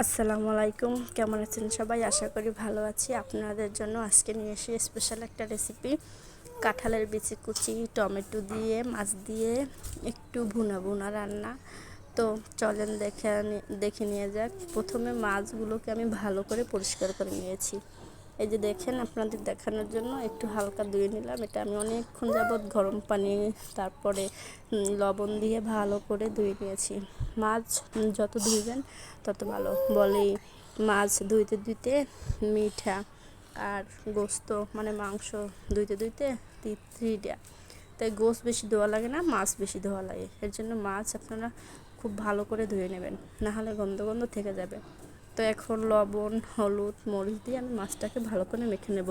আসসালামু আলাইকুম। কেমন আছেন সবাই? আশা করি ভালো আছি। আপনাদের জন্য আজকে নিয়ে এসে স্পেশাল একটা রেসিপি কাঁঠালের বিচি কুচি, টমেটো দিয়ে, মাছ দিয়ে একটু ভুনা ভুনা রান্না। তো চলেন দেখে দেখে নিয়ে যাক। প্রথমে মাছগুলোকে আমি ভালো করে পরিষ্কার করে নিয়েছি। এই যে দেখেন আপনাদের দেখানোর জন্য একটু হালকা ধুয়ে নিলাম। এটা আমি অনেকক্ষণ যাবৎ গরম পানি, তারপরে লবণ দিয়ে ভালো করে ধুয়ে নিয়েছি। মাছ যত ধুইবেন তত ভালো। বলে মাছ ধুইতে ধুইতে মিঠা আর গোস্ত মানে মাংস ধুইতে ধুইতে তৃতীয়টা তাই গোস বেশি ধোয়া লাগে না, মাছ বেশি ধোয়া লাগে। এর জন্য মাছ আপনারা খুব ভালো করে ধুয়ে নেবেন, নাহলে গন্ধ গন্ধ থেকে যাবে। তো এখন লবণ, হলুদ, মরিচ দিয়ে আমি মাছটাকে ভালো করে মেখে নেব।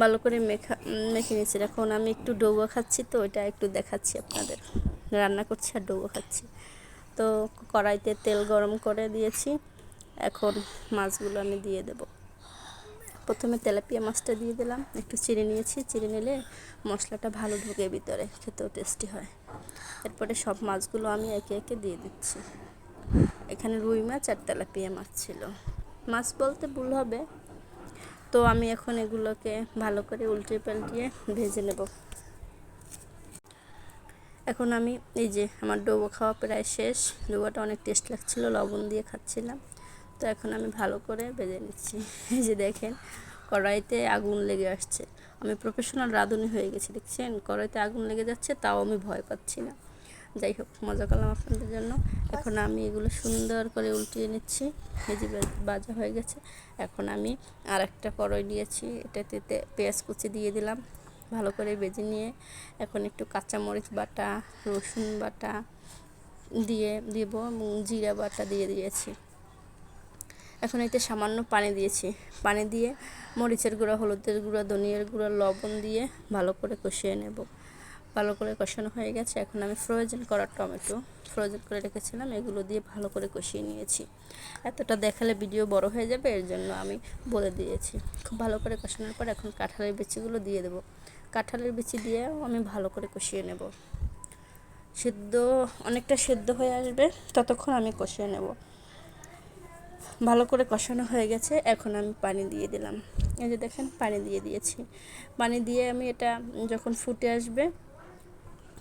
ভালো করে মেখা, মেখে নিয়েছি। এখন আমি একটু ডৌবা খাচ্ছি তো, ওইটা একটু দেখাচ্ছি আপনাদের। রান্না করছি আর ডৌবা খাচ্ছি। তো কড়াইতে তেল গরম করে দিয়েছি। এখন মাছগুলো আমি দিয়ে দেব। প্রথমে তেলাপিয়া মাছটা দিয়ে দিলাম। একটু চিড়ে নিয়েছি। চিড়ে নিলে মশলাটা ভালো ঢুকে ভিতরে। খেতেও টেস্টি হয়। এরপরে সব মাছগুলো আমি একে একে দিয়ে দিচ্ছি। এখানে রুই মাছ আর তেলাপিয়া মাছ ছিল। মাছ বলতে ভুল হবে। তো আমি এখন এগুলোকে ভালো করে উল্টে পাল্টিয়ে ভেজে নেব। এখন আমি এই যে আমার ডোবো খাওয়া প্রায় শেষ। ডোবোটা অনেক টেস্ট লাগছিল, লবণ দিয়ে খাচ্ছিলাম। তো এখন আমি ভালো করে ভেজে নিচ্ছি। এই যে দেখেন, কড়াইতে আগুন লেগে আসছে। আমি প্রফেশনাল রাঁধুনি হয়ে গেছি, দেখছেন? কড়াইতে আগুন লেগে যাচ্ছে, তাও আমি ভয় পাচ্ছি না। যাই হোক, মজা করলাম আপনাদের জন্য। এখন আমি এগুলো সুন্দর করে উল্টিয়ে নিচ্ছি। ভেজে বাজা হয়ে গেছে। এখন আমি আর একটা কড়াই নিয়েছি। এটাতে পেঁয়াজ কুচি দিয়ে দিলাম, ভালো করে বেজে নিয়ে। এখন একটু কাঁচামরিচ বাটা, রসুন বাটা দিয়ে দিব জিরা বাটা দিয়ে দিয়েছি। এখন এতে সামান্য পানি দিয়েছি। পানি দিয়ে মরিচের গুঁড়া, হলুদের গুঁড়া, ধনিয়ার গুঁড়া, লবণ দিয়ে ভালো করে কষিয়ে নেব। ভালো করে কষানো হয়ে গেছে। এখন আমি ফ্রোজেন করা টমেটো। ফ্রোজেন করে রেখেছিলাম, এগুলো দিয়ে ভালো করে কষিয়ে নিয়েছি। এতটা দেখালে ভিডিও বড় হয়ে যাবে, এর জন্য আমি বলে দিয়েছি। খুব ভালো করে কষানোর পর এখন কাঁঠালের বিচিগুলো দিয়ে দেবো। কাঁঠালের বিচি দিয়েও আমি ভালো করে কষিয়ে নেব। সেদ্ধ, অনেকটা সেদ্ধ হয়ে আসবে, ততক্ষণ আমি কষিয়ে নেব। ভালো করে কষানো হয়ে গেছে, এখন আমি পানি দিয়ে দিলাম। এই যে দেখেন, পানি দিয়ে দিয়েছি। পানি দিয়ে আমি এটা যখন ফুটে আসবে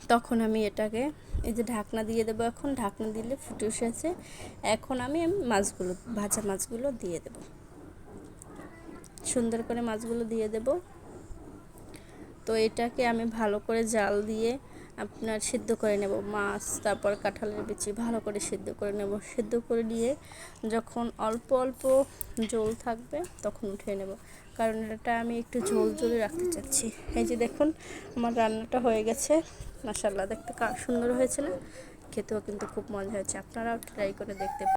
তখন আমি এটাকে এই যে ঢাকনা দিয়ে দেবো এখন। ঢাকনা দিলে ফুটে উঠেছে। এখন আমি মাছগুলো, ভাজা মাছগুলো দিয়ে দেব। সুন্দর করে মাছগুলো দিয়ে দেব। তো এটাকে আমি ভালো করে জাল দিয়ে আপনার সিদ্ধ করে নেব মাছ, তারপর কাঁঠালের বিচি ভালো করে সিদ্ধ করে নেব। সিদ্ধ করে নিয়ে যখন অল্প অল্প জল থাকবে তখন উঠিয়ে নেব। কারণ এটা আমি একটু ঝোল ঝোলে রাখতে চাচ্ছি। এই যে দেখুন, আমার রান্নাটা হয়ে গেছে। মাসাল্লাহ দেখতে সুন্দর হয়েছে না খেতেও কিন্তু খুব মজা হয়েছে। আপনারাও ট্রাই করে দেখতে